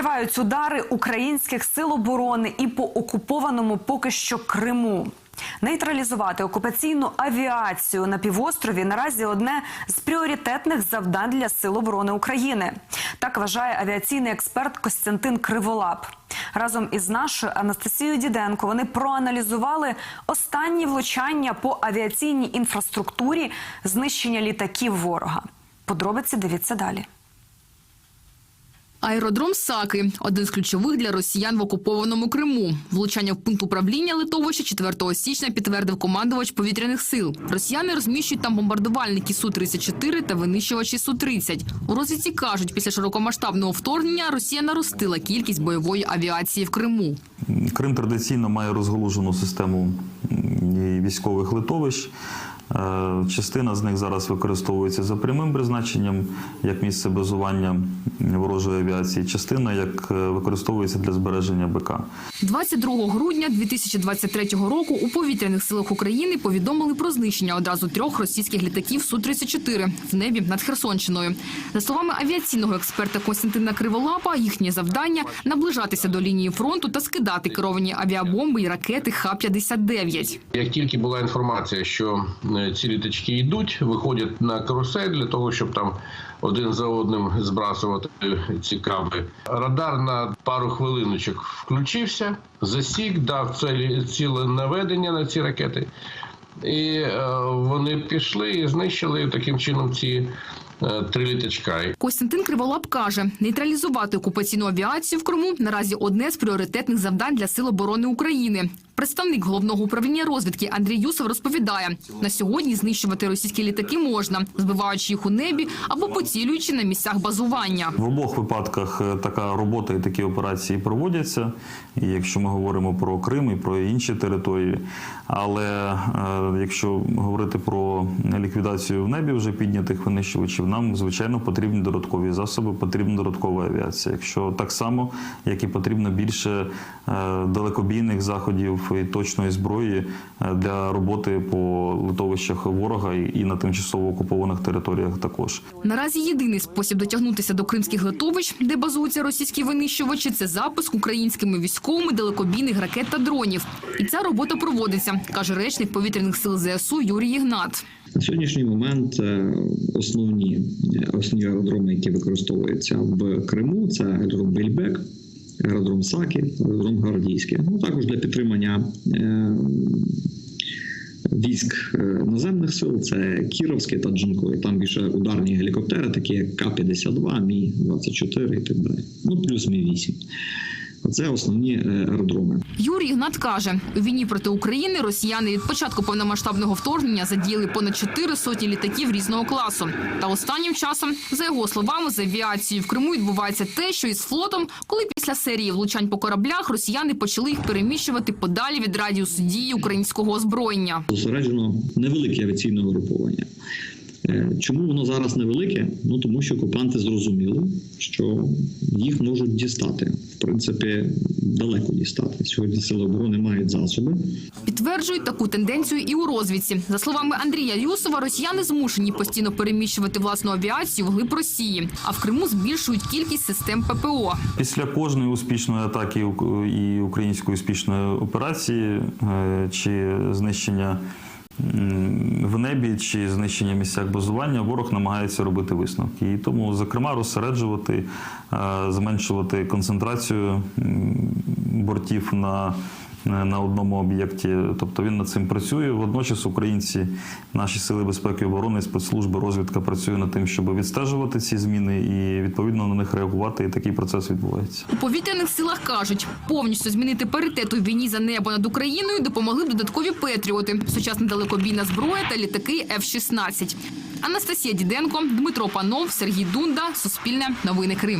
Тривають удари українських сил оборони і по окупованому поки що Криму. Нейтралізувати окупаційну авіацію на півострові наразі одне з пріоритетних завдань для сил оборони України. Так вважає авіаційний експерт Костянтин Криволап. Разом із нашою Анастасією Діденко вони проаналізували останні влучання по авіаційній інфраструктурі знищення літаків ворога. Подробиці дивіться далі. Аеродром Саки один з ключових для росіян в окупованому Криму. Влучання в пункт управління литовища 4 січня підтвердив командувач повітряних сил. Росіяни розміщують там бомбардувальники су 34 та винищувачі су 30 У розвідці кажуть, після широкомасштабного вторгнення Росія наростила кількість бойової авіації в Криму. Крим традиційно має розголужену систему військових литовищ. Е, Частина з них зараз використовується за прямим призначенням як місце базування ворожої авіації. Частина як е, використовується для збереження БК. 22 грудня 2023 року у повітряних силах України повідомили про знищення одразу трьох російських літаків Су-34 в небі над Херсонщиною. За словами авіаційного експерта Костянтина Криволапа, їхнє завдання наближатися до лінії фронту та скидати керовані авіабомби і ракети Х-59. Як тільки була інформація, що е, ці літачки йдуть, виходять на карусель для того, щоб там один за одним збрасувати ці каби. Радар на пару хвилиночок включився, засік, дав цілі, ціле наведення на ці ракети. І е, вони пішли і знищили таким чином ці е, три літачка. Костянтин Криволап каже, нейтралізувати окупаційну авіацію в Криму наразі одне з пріоритетних завдань для Сил оборони України. Представник головного управління розвідки Андрій Юсов розповідає, на сьогодні знищувати російські літаки можна, збиваючи їх у небі або поцілюючи на місцях базування. В обох випадках е, така робота і такі операції проводяться. І якщо ми говоримо про Крим і про інші території. Але е, якщо говорити про ліквідацію в небі вже піднятих винищувачів, нам звичайно потрібні додаткові засоби, потрібна додаткова авіація. Якщо так само, як і потрібно більше е, далекобійних заходів і точної зброї е, для роботи по литовищах ворога і на тимчасово окупованих територіях також. Наразі єдиний спосіб дотягнутися до кримських литовищ, де базуються російські винищувачі, це запуск українськими військовими далекобійних ракет та дронів. І ця робота проводиться, каже речник повітряних сил ЗСУ Юрій Ігнат. На сьогоднішній момент е, основні, основні аеродроми, які використовуються в Криму, це аеродром Бельбек, аеродром Саки, аеродром Гвардійське. Ну також для підтримання е, військ е, наземних сил це Кіровське та Джанкой. Там більше ударні гелікоптери, такі як К-52, Мі 24 і так далі. Ну плюс Мі 8 Це основні е, аеродроми. Юрій Ігнат каже, у війні проти України росіяни від початку повномасштабного вторгнення задіяли понад чотири сотні літаків різного класу. Та останнім часом, за його словами, з авіацією в Криму відбувається те, що із флотом, коли після серії влучань по кораблях росіяни почали їх переміщувати подалі від радіусу дії українського озброєння. зосереджено невелике авіаційне угруповання. Е, Чому воно зараз невелике? Ну тому що окупанти зрозуміли, що їх можуть дістати. В принципі, далеко дістати. Сьогодні сили оборони мають засоби. Підтверджують таку тенденцію і у розвідці. За словами Андрія Юсова, росіяни змушені постійно переміщувати власну авіацію в глиб Росії, а в Криму збільшують кількість систем ППО. Після кожної успішної атаки ук- і української успішної операції е, чи знищення в небі чи знищення місцях базування, ворог намагається робити висновки. І тому, зокрема, розсереджувати, е, зменшувати концентрацію бортів на. На одному об'єкті, тобто він над цим працює. Водночас українці, наші сили безпеки і оборони, спецслужби, розвідка працює над тим, щоб відстежувати ці зміни і відповідно на них реагувати. І такий процес відбувається. У повітряних силах кажуть, повністю змінити паритет у війні за небо над Україною допомогли додаткові петріоти, сучасна далекобійна зброя та літаки F-16. Анастасія Діденко, Дмитро Панов, Сергій Дунда, Суспільне, Новини Крим.